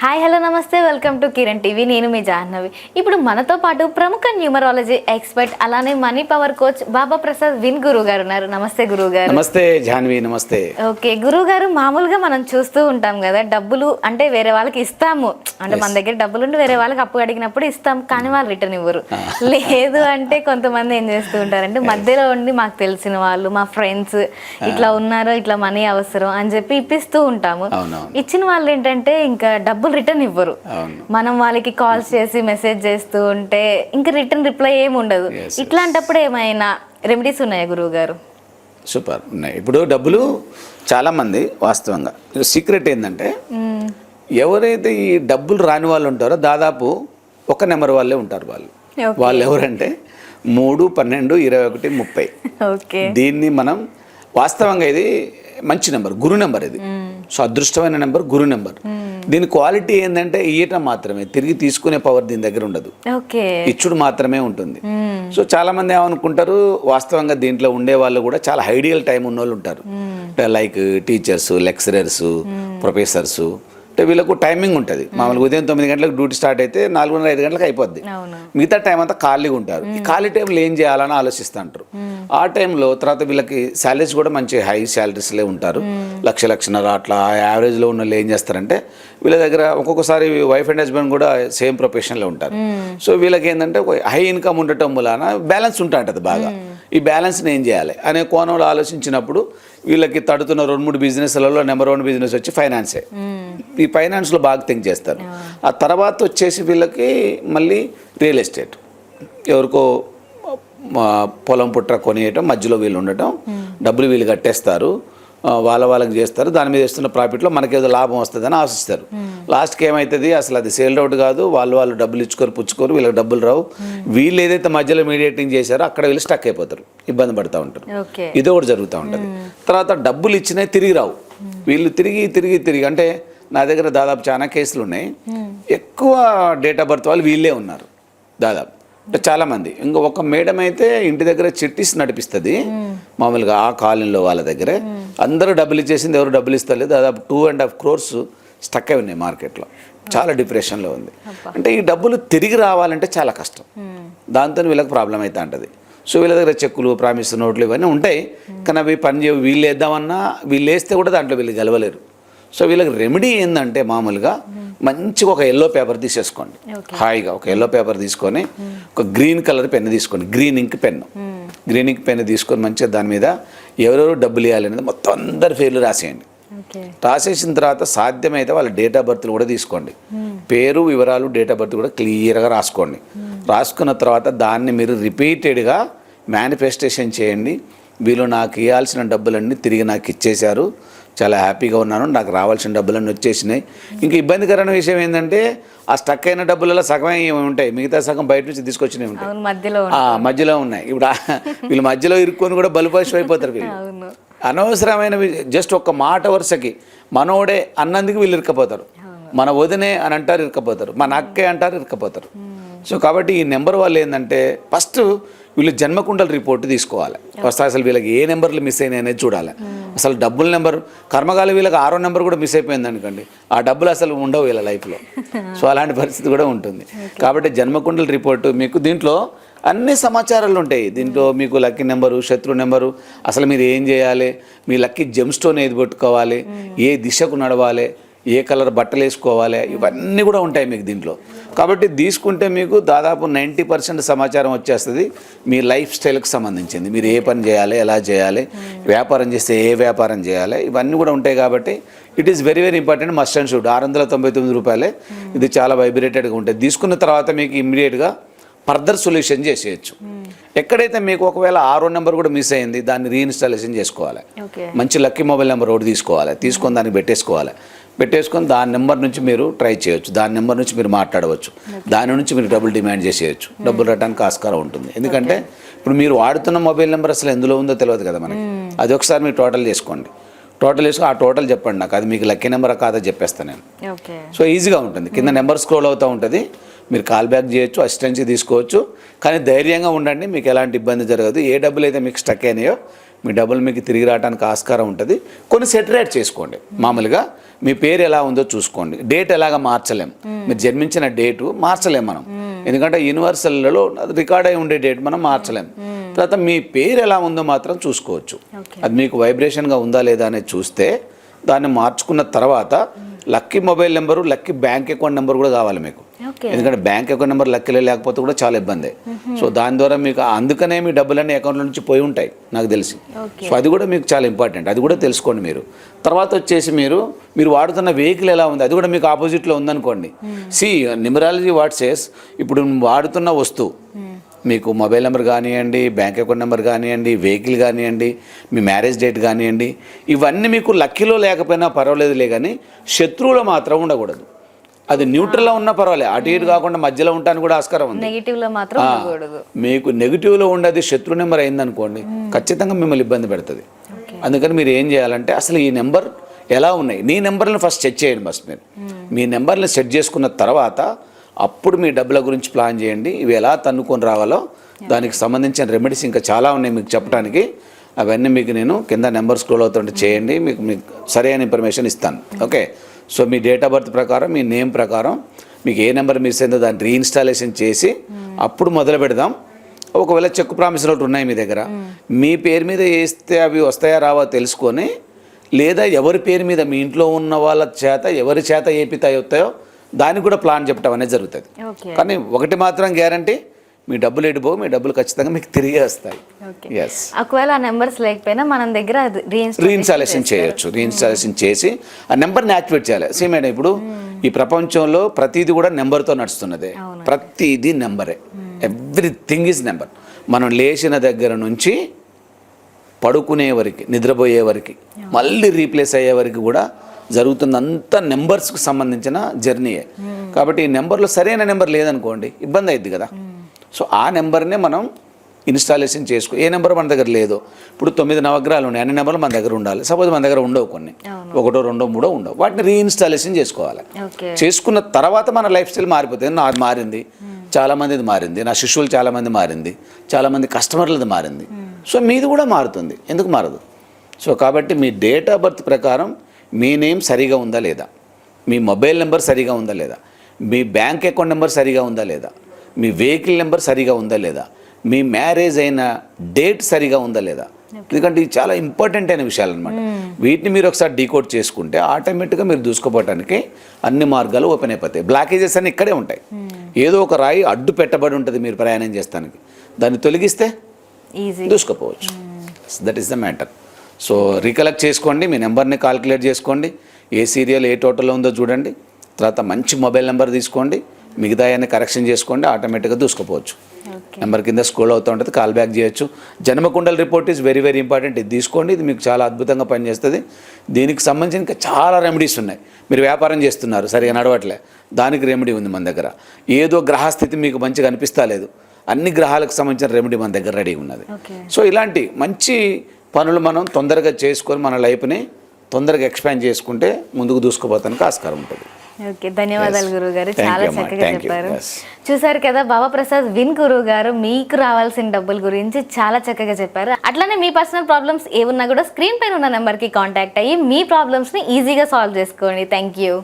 Hi hello నమస్తే welcome to Kiran TV. నేను మీ జాహ్నవి. ఇప్పుడు మనతో పాటు ప్రముఖ న్యూమరాలజీ ఎక్స్పర్ట్ అలానే money power coach Baba Prasad win గురువు గారు ఉన్నారు. నమస్తే గురువు గారు నమస్తే జాన్వి నమస్తే. ఓకే గురువు గారు మామూలుగా మనం చూస్తూ ఉంటాం కదా డబ్బులు అంటే వేరే వాళ్ళకి ఇస్తాము. అంటే మన దగ్గర డబ్బులు ఉండి వేరే వాళ్ళకి అప్పు అడిగినప్పుడు ఇస్తాం కానీ వాళ్ళు రిటర్న్ ఇవ్వరు. లేదు అంటే కొంతమంది ఏం చేస్తూ ఉంటారంటే మధ్యలో ఉండి మాకు తెలిసిన వాళ్ళు మా ఫ్రెండ్స్ ఇట్లా ఉన్నారు ఇట్లా మనీ అవసరం అని చెప్పి ఇప్పిస్తూ ఉంటాము. ఇచ్చిన వాళ్ళు ఏంటంటే ఇంకా డబ్బులు రిటర్న్ ఇవ్వరు. మనం వాళ్ళకి కాల్స్ చేసి మెసేజ్ చేస్తూ ఉంటే ఇంకా రిటర్న్ రిప్లై ఏమి ఉండదు. ఇట్లాంటప్పుడు ఏమైనా రెమెడీస్ ఉన్నాయా గురువు గారు సూపర్ ఉన్నాయి. ఇప్పుడు డబ్బులు చాలామంది వాస్తవంగా. సీక్రెట్ ఏంటంటే ఎవరైతే ఈ డబ్బులు రాని వాళ్ళు ఉంటారో దాదాపు ఒక నెంబర్ వాళ్ళే ఉంటారు వాళ్ళు. వాళ్ళు ఎవరంటే మూడు పన్నెండు ఇరవై ఒకటి ముప్పై. ఓకే దీన్ని మనం వాస్తవంగా ఇది మంచి నెంబర్ గురు నెంబర్ ఇది. సో అదృష్టమైన నెంబర్ గురు నెంబర్. దీని క్వాలిటీ ఏంటంటే ఇయ్యటం మాత్రమే. తిరిగి తీసుకునే పవర్ దీని దగ్గర ఉండదు. ఇచ్చుడు మాత్రమే ఉంటుంది. సో చాలా మంది ఏమనుకుంటారు వాస్తవంగా దీంట్లో ఉండే వాళ్ళు కూడా చాలా ఐడియల్ టైం ఉన్న వాళ్ళు ఉంటారు లైక్ టీచర్స్ లెక్చరర్స్ ప్రొఫెసర్స్ అంటే వీళ్ళకు టైమింగ్ ఉంటుంది. మామూలుగా ఉదయం తొమ్మిది గంటలకు డ్యూటీ స్టార్ట్ అయితే నాలుగున్నర ఐదు గంటలకు అయిపోద్ది. మిగతా టైం అంతా ఖాళీగా ఉంటారు. ఈ ఖాళీ టైంలో ఏం చేయాలని ఆలోచిస్తుంటారు. ఆ టైంలో తర్వాత వీళ్ళకి శాలరీస్ కూడా మంచి హై శాలరీస్లే ఉంటారు. లక్ష లక్షన్నర అట్లా యావరేజ్లో ఉన్న వాళ్ళు ఏం చేస్తారంటే వీళ్ళ దగ్గర ఒక్కొక్కసారి వైఫ్ అండ్ హస్బెండ్ కూడా సేమ్ ప్రొఫెషన్లో ఉంటారు. సో వీళ్ళకి ఏంటంటే ఒక హై ఇన్కమ్ ఉండటం వలన బ్యాలెన్స్ ఉంటుంటుంది బాగా. ఈ బ్యాలెన్స్ని ఏం చేయాలి? అనే కోణంలో ఆలోచించినప్పుడు వీళ్ళకి తడుతున్న రెండు మూడు బిజినెస్లలో నెంబర్ వన్ బిజినెస్ వచ్చి ఫైనాన్సే. ఈ ఫైనాన్స్లో బాగా థింక్ చేస్తారు. ఆ. తర్వాత వచ్చేసి వీళ్ళకి మళ్ళీ రియల్ ఎస్టేట్. ఎవరికో పొలం పుట్ర కొనియటం మధ్యలో వీళ్ళు ఉండటం డబ్బులు వీళ్ళు కట్టేస్తారు వాళ్ళ వాళ్ళకి చేస్తారు దాని మీద ఇస్తున్న ప్రాఫిట్లో మనకేదో లాభం వస్తుందని ఆశిస్తారు. లాస్ట్కి ఏమవుతుంది అసలు అది సేల్ అవుట్ కాదు వాళ్ళు వాళ్ళు డబ్బులు ఇచ్చుకొని పుచ్చుకోరు వీళ్ళకి డబ్బులు రావు. వీళ్ళు ఏదైతే మధ్యలో మీడియేటింగ్ చేశారో అక్కడ వీళ్ళు స్టక్ అయిపోతారు ఇబ్బంది పడుతూ ఉంటారు. ఇది ఒకటి జరుగుతూ ఉంటుంది. తర్వాత డబ్బులు ఇచ్చినాయి తిరిగి రావు. వీళ్ళు తిరిగి తిరిగి తిరిగి అంటే నా దగ్గర దాదాపు చాలా కేసులు ఉన్నాయి. ఎక్కువ డేట్ ఆఫ్ బర్త్ వాళ్ళు వీళ్ళే ఉన్నారు దాదాపు. అంటే చాలామంది. ఇంకా ఒక మేడం అయితే ఇంటి దగ్గర చిట్టీస్ నడిపిస్తుంది. మామూలుగా ఆ కాలనీలో వాళ్ళ దగ్గరే. అందరూ డబ్బులు ఇచ్చేసింది ఎవరు డబ్బులు ఇస్తలేదు. దాదాపు two and half crores stuck అయి ఉన్నాయి మార్కెట్లో. చాలా డిప్రెషన్లో ఉంది. అంటే ఈ డబ్బులు తిరిగి రావాలంటే చాలా కష్టం. దాంతో వీళ్ళకి ప్రాబ్లం అయితే ఉంటుంది. సో వీళ్ళ దగ్గర చెక్కులు ప్రామిస్ నోట్లు ఇవన్నీ ఉంటాయి. కానీ అవి పని చేయ వీళ్ళు వేద్దామన్నా వీళ్ళు వేస్తే కూడా దాంట్లో వీళ్ళు గెలవలేరు. సో వీళ్ళకి రెమెడీ ఏంటంటే మామూలుగా మంచిగా ఒక ఎల్లో పేపర్ తీసేసుకోండి. హాయిగా ఒక ఎల్లో పేపర్ తీసుకొని ఒక గ్రీన్ కలర్ పెన్ తీసుకోండి. Green ink pen green ink pen తీసుకొని మంచిగా దాని మీద ఎవరెవరు డబ్బులు ఇవ్వాలనేది మొత్తం అందరి పేర్లు రాసేయండి. రాసేసిన తర్వాత సాధ్యమైతే వాళ్ళ డేట్ ఆఫ్ బర్త్లు కూడా తీసుకోండి. పేరు వివరాలు డేట్ ఆఫ్ బర్త్ కూడా క్లియర్గా రాసుకోండి. రాసుకున్న తర్వాత దాన్ని మీరు రిపీటెడ్గా మేనిఫెస్టేషన్ చేయండి. వీళ్ళు నాకు ఇవ్వాల్సిన డబ్బులన్నీ తిరిగి నాకు ఇచ్చేశారు. చాలా హ్యాపీగా ఉన్నాను. నాకు రావాల్సిన డబ్బులన్నీ వచ్చేసినాయి. ఇంకా ఇబ్బందికరమైన విషయం ఏంటంటే ఆ స్టక్ అయిన డబ్బులలో సగమే ఉంటాయి. మిగతా సగం బయట నుంచి తీసుకొచ్చినవి ఉంటాయి. మధ్యలో ఆ, మధ్యలో ఉన్నాయి. ఇప్పుడు వీళ్ళు మధ్యలో ఇరుక్కొని కూడా బలిపశు అయిపోతారు వీళ్ళు అనవసరమైన జస్ట్ ఒక్క మాట వరుసకి మనోడే అన్నందుకు వీళ్ళు ఇరకపోతారు మన వదినే అని అంటారు ఇరకపోతారు మన అక్కే అంటారు ఇరకపోతారు సో కాబట్టి ఈ నెంబర్ వాళ్ళు ఏంటంటే ఫస్ట్ వీళ్ళు జన్మకుండల రిపోర్ట్ తీసుకోవాలి. ఫస్ట్ అసలు వీళ్ళకి ఏ నెంబర్లు మిస్ అయినాయి అనేది చూడాలి. అసలు డబ్బుల నెంబర్ కర్మకాల వీళ్ళకి ఆరో నెంబర్ కూడా మిస్ అయిపోయింది అనుకోండి. ఆ డబ్బులు అసలు ఉండవు వీళ్ళ లైఫ్లో. సో అలాంటి పరిస్థితి కూడా ఉంటుంది. కాబట్టి జన్మకుండల రిపోర్టు మీకు దీంట్లో అన్ని సమాచారాలు ఉంటాయి. దీంట్లో మీకు లక్కీ నెంబరు శత్రు నెంబరు అసలు మీరు ఏం చేయాలి? మీ లక్కీ జెమ్ స్టోన్ ఏది పెట్టుకోవాలి? ఏ దిశకు నడవాలి? ఏ కలర్ బట్టలు వేసుకోవాలి? ఇవన్నీ కూడా ఉంటాయి మీకు దీంట్లో. కాబట్టి తీసుకుంటే మీకు దాదాపు నైంటీ పర్సెంట్ సమాచారం వచ్చేస్తుంది. మీ లైఫ్ స్టైల్కి సంబంధించింది. మీరు ఏ పని చేయాలి ఎలా చేయాలి వ్యాపారం చేస్తే ఏ వ్యాపారం చేయాలి ఇవన్నీ కూడా ఉంటాయి కాబట్టి it is very very important must and should ఆరు వందల తొంభై తొమ్మిది రూపాయలే. ఇది చాలా వైబ్రేటెడ్గా ఉంటుంది. తీసుకున్న తర్వాత మీకు ఇమ్మీడియట్గా ఫర్దర్ సొల్యూషన్ చేసేయచ్చు. ఎక్కడైతే మీకు ఒకవేళ ఆరో నెంబర్ కూడా మిస్ అయింది దాన్ని రీఇన్స్టాలేషన్ చేసుకోవాలి. మంచి లక్కీ మొబైల్ నెంబర్ ఒకటి తీసుకోవాలి. తీసుకొని దానికి పెట్టేసుకోవాలి. పెట్టేసుకొని దాని నెంబర్ నుంచి మీరు ట్రై చేయొచ్చు. దాని నెంబర్ నుంచి మీరు మాట్లాడవచ్చు. దాని నుంచి మీరు డబ్బులు డిమాండ్ చేసేయచ్చు. డబ్బులు రావడానికి ఆస్కారం ఉంటుంది. ఎందుకంటే ఇప్పుడు మీరు వాడుతున్న మొబైల్ నెంబర్ అసలు ఎందులో ఉందో తెలియదు కదా మనకి. అది ఒకసారి మీరు టోటల్ చేసుకోండి. టోటల్ వేసుకొని ఆ టోటల్ చెప్పండి నాకు. అది మీకు లక్కీ నెంబర్ కాదా చెప్పేస్తాను నేను. సో ఈజీగా ఉంటుంది. కింద నెంబర్ స్క్రోల్ అవుతూ ఉంటుంది. మీరు కాల్ బ్యాక్ చేయొచ్చు అసిస్టెన్సీ తీసుకోవచ్చు. కానీ ధైర్యంగా ఉండండి మీకు ఎలాంటి ఇబ్బంది జరగదు. ఏ డబ్బులు అయితే మీకు స్టక్ అయినాయో మీ డబ్బులు మీకు తిరిగి రావడానికి ఆస్కారం ఉంటుంది. కొన్ని సెటరేట్ చేసుకోండి. మామూలుగా మీ పేరు ఎలా ఉందో చూసుకోండి. డేట్ ఎలాగ మార్చలేం. మీరు జన్మించిన డేటు మార్చలేం మనం. ఎందుకంటే యూనివర్సల్లో రికార్డ్ అయి ఉండే డేట్ మనం మార్చలేం. తర్వాత మీ పేరు ఎలా ఉందో మాత్రం చూసుకోవచ్చు. అది మీకు వైబ్రేషన్గా ఉందా లేదా అనేది చూస్తే దాన్ని మార్చుకున్న తర్వాత lucky mobile number lucky bank account number కూడా కావాలి మీకు. ఎందుకంటే బ్యాంక్ అకౌంట్ నెంబర్ లక్కీలో లేకపోతే కూడా చాలా ఇబ్బంది. సో దాని ద్వారా మీకు అందుకనే మీ డబ్బులన్నీ అకౌంట్లో నుంచి పోయి ఉంటాయి నాకు తెలిసి. సో అది కూడా మీకు చాలా ఇంపార్టెంట్. అది కూడా తెలుసుకోండి మీరు. తర్వాత వచ్చేసి మీరు మీరు వాడుతున్న వెహికల్ ఎలా ఉంది? అది కూడా మీకు ఆపోజిట్లో ఉందనుకోండి. సి న్యూమరాలజీ వాట్సేస్ ఇప్పుడు వాడుతున్న వస్తువు. మీకు మొబైల్ నెంబర్ కానివ్వండి బ్యాంక్ అకౌంట్ నెంబర్ కానివ్వండి వెహికల్ కానివ్వండి మీ మ్యారేజ్ డేట్ కానివ్వండి ఇవన్నీ మీకు లక్కీలో లేకపోయినా పర్వాలేదులే కానీ శత్రువులో మాత్రం ఉండకూడదు. అది న్యూట్రల్లో ఉన్నా పర్వాలేదు అటు ఇటు కాకుండా మధ్యలో ఉండడానికి కూడా ఆస్కారం ఉంది. నెగిటివ్లో మాత్రం మీకు నెగిటివ్లో ఉండేది శత్రు నెంబర్ అయిందనుకోండి ఖచ్చితంగా మిమ్మల్ని ఇబ్బంది పెడుతుంది. అందుకని మీరు ఏం చేయాలంటే అసలు ఈ నెంబర్ ఎలా ఉన్నాయి? నీ నెంబర్ని ఫస్ట్ సెట్ చేయండి ఫస్ట్ మీరు. మీ నెంబర్ని సెట్ చేసుకున్న తర్వాత అప్పుడు మీ డబ్బుల గురించి ప్లాన్ చేయండి. ఇవి ఎలా తన్నుకొని రావాలో దానికి సంబంధించిన రెమెడీస్ ఇంకా చాలా ఉన్నాయి మీకు చెప్పడానికి అవన్నీ మీకు నేను కింద నెంబర్ స్క్రోల్ అవుతుంటే చేయండి. మీకు మీకు సరైన ఇన్ఫర్మేషన్ ఇస్తాను. ఓకే సో మీ డేట్ ఆఫ్ బర్త్ ప్రకారం మీ నేమ్ ప్రకారం మీకు ఏ నెంబర్ మిస్ అయిందో దాన్ని రీఇన్స్టాలేషన్ చేసి అప్పుడు మొదలు పెడదాం. ఒకవేళ చెక్ ప్రామిస్ నోట్ ఉన్నాయి మీ దగ్గర. మీ పేరు మీద వేస్తే అవి వస్తాయా రావా తెలుసుకొని లేదా ఎవరి పేరు మీద మీ ఇంట్లో ఉన్న వాళ్ళ చేత ఎవరి చేత ఏపితాయి వస్తాయో దానికి కూడా ప్లాన్ చెప్పడం అనేది జరుగుతుంది. కానీ ఒకటి మాత్రం గ్యారంటీ మీ డబ్బులు ఎడిపో మీ డబ్బులు ఖచ్చితంగా మీకు తిరిగి వస్తాయి ఎస్ ఒకవేళ ఆ నెంబర్స్ లేకపోయినా మన దగ్గర రీఇన్స్టాలేషన్ చేయొచ్చు రీఇన్స్టాలేషన్ చేసి ఆ నెంబర్ని యాక్టివేట్ చేయాలి. సేమ్ మేడం ఇప్పుడు ఈ ప్రపంచంలో ప్రతిదీ కూడా నెంబర్తో నడుస్తున్నదే. ప్రతిదీ నెంబరే. ఎవ్రీథింగ్ ఈజ్ నెంబర్ మనం లేచిన దగ్గర నుంచి పడుకునే వరకు నిద్రపోయే వరకు మళ్ళీ రీప్లేస్ అయ్యే వరకు కూడా జరుగుతుందంతా నెంబర్స్కి సంబంధించిన జర్నీయే కాబట్టి ఈ నెంబర్లో సరైన నెంబర్ లేదనుకోండి ఇబ్బంది అయింది కదా. సో ఆ నెంబర్నే మనం ఇన్స్టాలేషన్ చేసుకో ఏ నెంబర్ మన దగ్గర లేదో. ఇప్పుడు తొమ్మిది నవగ్రహాలు ఉన్నాయి అన్ని నెంబర్లు మన దగ్గర ఉండాలి. సపోజ్ మన దగ్గర ఉండవు కొన్ని. ఒకటో రెండో మూడో ఉండవు. వాటిని రీఇన్స్టాలేషన్ చేసుకోవాలి. చేసుకున్న తర్వాత మన లైఫ్ స్టైల్ మారిపోతుంది. నాది మారింది. చాలా మందిది మారింది. నా శిష్యులు చాలా మంది మారింది. చాలా మంది కస్టమర్లది మారింది. సో మీది కూడా మారుతుంది. ఎందుకు మారదు? సో కాబట్టి మీ డేట్ ఆఫ్ బర్త్ ప్రకారం మీ నేమ్ సరిగా ఉందా లేదా? మీ మొబైల్ నెంబర్ సరిగా ఉందా లేదా? మీ బ్యాంక్ అకౌంట్ నెంబర్ సరిగా ఉందా లేదా? మీ వెహికల్ నెంబర్ సరిగా ఉందా లేదా? మీ మ్యారేజ్ అయిన డేట్ సరిగా ఉందా లేదా? ఎందుకంటే ఇది చాలా ఇంపార్టెంట్ అయిన విషయాలు అనమాట వీటిని మీరు ఒకసారి డీకోడ్ చేసుకుంటే ఆటోమేటిక్గా మీరు దూసుకోపోవడానికి అన్ని మార్గాలు ఓపెన్ అయిపోతాయి. బ్లాకేజెస్ అన్ని ఇక్కడే ఉంటాయి. ఏదో ఒక రాయి అడ్డు పెట్టబడి ఉంటుంది మీరు ప్రయాణం చేస్తానికి. దాన్ని తొలగిస్తే దూసుకుపోవచ్చు. That is the matter so recollect చేసుకోండి మీ నెంబర్ని కాల్కులేట్ చేసుకోండి. ఏ సీరియల్ ఏ టోటల్లో ఉందో చూడండి. తర్వాత మంచి మొబైల్ నెంబర్ తీసుకోండి. మిగతా అన్ని కరెక్షన్ చేసుకోండి ఆటోమేటిక్గా దూసుకుపోవచ్చు. నెంబర్ కింద స్క్రోల్ అవుతూ ఉంటుంది కాల్ బ్యాక్ చేయొచ్చు. జన్మకుండల report is very very important. ఇది తీసుకోండి ఇది మీకు చాలా అద్భుతంగా పనిచేస్తుంది. దీనికి సంబంధించిన ఇంకా చాలా రెమెడీస్ ఉన్నాయి. మీరు వ్యాపారం చేస్తున్నారు సరిగా నడవట్లే. దానికి రెమెడీ ఉంది మన దగ్గర. ఏదో గ్రహస్థితి మీకు మంచిగా అనిపిస్తా లేదు. అన్ని గ్రహాలకు సంబంధించిన రెమెడీ మన దగ్గర రెడీ ఉన్నది. సో ఇలాంటి మంచి పనులు మనం తొందరగా చేసుకొని మన లైఫ్ని తొందరగా ఎక్స్పాండ్ చేసుకుంటే ముందుకు దూసుకుపోతానికి ఆస్కారం ఉంటుంది. ఓకే ధన్యవాదాలు. గురువు గారు చాలా. చక్కగా. చెప్పారు. చూసారు కదా బాబా ప్రసాద్ విన్ గురువు గారు మీకు రావాల్సిన డబ్బుల గురించి చాలా చక్కగా చెప్పారు అట్లనే మీ పర్సనల్ ప్రాబ్లమ్స్ ఏమున్నా కూడా స్క్రీన్ పైన ఉన్న నెంబర్కి కాంటాక్ట్ అయ్యి మీ ప్రాబ్లమ్స్ని ఈజీగా సాల్వ్ చేసుకోండి థ్యాంక్ యూ